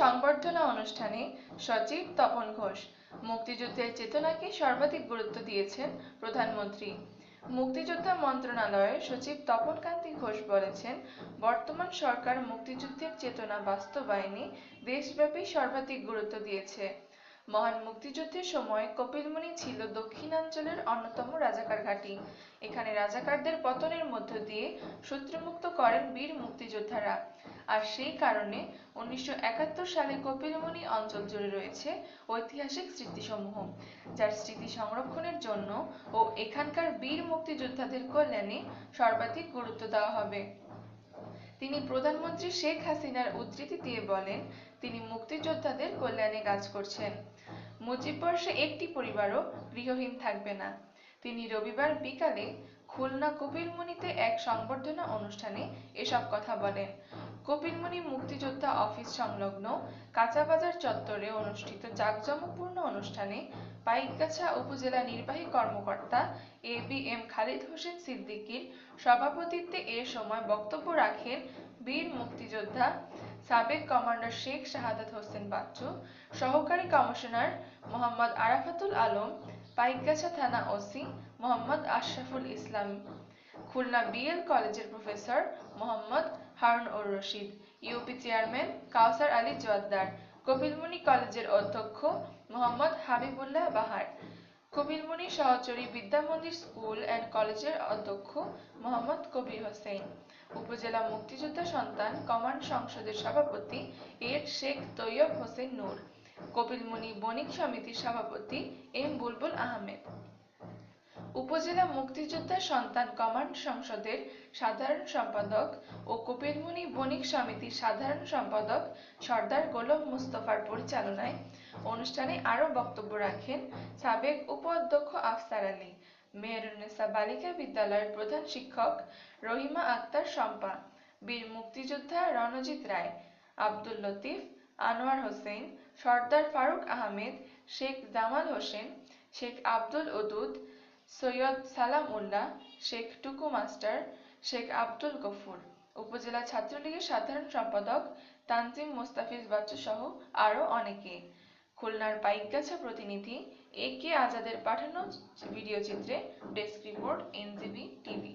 সংবর্ধনা অনুষ্ঠানে সচিব তপন ঘোষ মুক্তিযুদ্ধের চেতনাকে সর্বাধিক গুরুত্ব দিয়েছেন প্রধানমন্ত্রী। মুক্তিযোদ্ধা মন্ত্রণালয়ের সচিব তপন কান্তি ঘোষ বলেছেন, বর্তমান সরকার মুক্তিযুদ্ধের চেতনা বাস্তবায়নে দেশব্যাপী সর্বাধিক গুরুত্ব দিয়েছে। মহান মুক্তিযুদ্ধের সময় কপিলমুনি ছিল দক্ষিণাঞ্চলের অন্যতম রাজাকার ঘাঁটি। এখানে রাজাকারদের পতনের মধ্য দিয়ে শত্রুমুক্ত করেন বীর মুক্তিযোদ্ধারা। আর সেই কারণে উনিশশো একাত্তর সালে কপিলমুনি অঞ্চল জুড়ে রয়েছে ঐতিহাসিক স্মৃতিসমূহ, যার স্মৃতি সংরক্ষণের জন্য ও এখানকার বীর মুক্তিযোদ্ধাদের কল্যাণে সর্বাধিক গুরুত্ব দেওয়া হবে। তিনি প্রধানমন্ত্রী শেখ হাসিনার উদ্ধৃতি দিয়ে বলেন, তিনি মুক্তিযোদ্ধাদের কল্যাণে কাজ করছেন। মুজিববর্ষে একটি পরিবারও গৃহহীন থাকবে না। তিনি রবিবার বিকালে খুলনা কপিলমুনিতে এক সংবর্ধনা অনুষ্ঠানে এসব কথা বলেন। কপিলমুনি মুক্তিযোদ্ধা অফিস সংলগ্ন কাঁচাবাজার চত্বরে অনুষ্ঠিত জাঁকজমকপূর্ণ অনুষ্ঠানে পাইকগাছা উপজেলা নির্বাহী কর্মকর্তা A B M Khalid Hossain সিদ্দিকীর সভাপতিত্বে এ সময় বক্তব্য রাখেন বীর মুক্তিযোদ্ধা সাবেক কমান্ডার শেখ শাহাদাত হোসেন বাচ্চু, সহকারী কমিশনার মোহাম্মদ আরাফাতুল আলম, পাইকগাছা থানা ওসি মোহাম্মদ আশরাফুল ইসলাম, খুলনা বিএল কলেজের professor Mohammad Harun ur Rashid, UP chairman Kausar Ali Joardar Kapilmuni কলেজের অধ্যক্ষ মোহাম্মদ হাবিবুল্লাহ বাহার কপিলমুনি সহচরী বিদ্যা মন্দির স্কুল অ্যান্ড কলেজের অধ্যক্ষ মোহাম্মদ কবির হোসেন। উপজেলা মুক্তিযোদ্ধা সন্তান কমান্ড সংসদের সভাপতি এর শেখ তৈয়ব হোসেন নূর। কপিলমুনি বণিক সমিতির সভাপতি এম বুলবুল আহমেদ। উপজেলা মুক্তিযোদ্ধা সন্তান কমান্ড সংসদের সাধারণ সম্পাদক ও কপিলমুনি বণিক সমিতির সাধারণ সম্পাদক সর্দার গোলাম মুস্তফার পরিচালনায় অনুষ্ঠানে আরও বক্তব্য রাখেন সাবেক উপাধ্যক্ষ আফসার আলী মেহেরুন্নেসা বালিকা বিদ্যালয়ের প্রধান শিক্ষক রহিমা আক্তার শম্পা, বীর মুক্তিযোদ্ধা রণজিৎ রায়, আব্দুল লতিফ, আনোয়ার হোসেন, সর্দার ফারুক আহমেদ, শেখ জামাল হোসেন, শেখ আব্দুল ওদুদ সৈয়দ সালাম উল্লাহ, শেখ টুকু মাস্টার, শেখ আব্দুল গফুর। উপজেলা ছাত্রলীগের সাধারণ সম্পাদক তানজিম মোস্তাফিজ বাচ্চু সহ আরও অনেকে। খুলনার পাইকগাছা প্রতিনিধি এ কে আজাদের পাঠানো ভিডিও চিত্রে ডেস্ক রিপোর্ট, এনজিবি টিভি।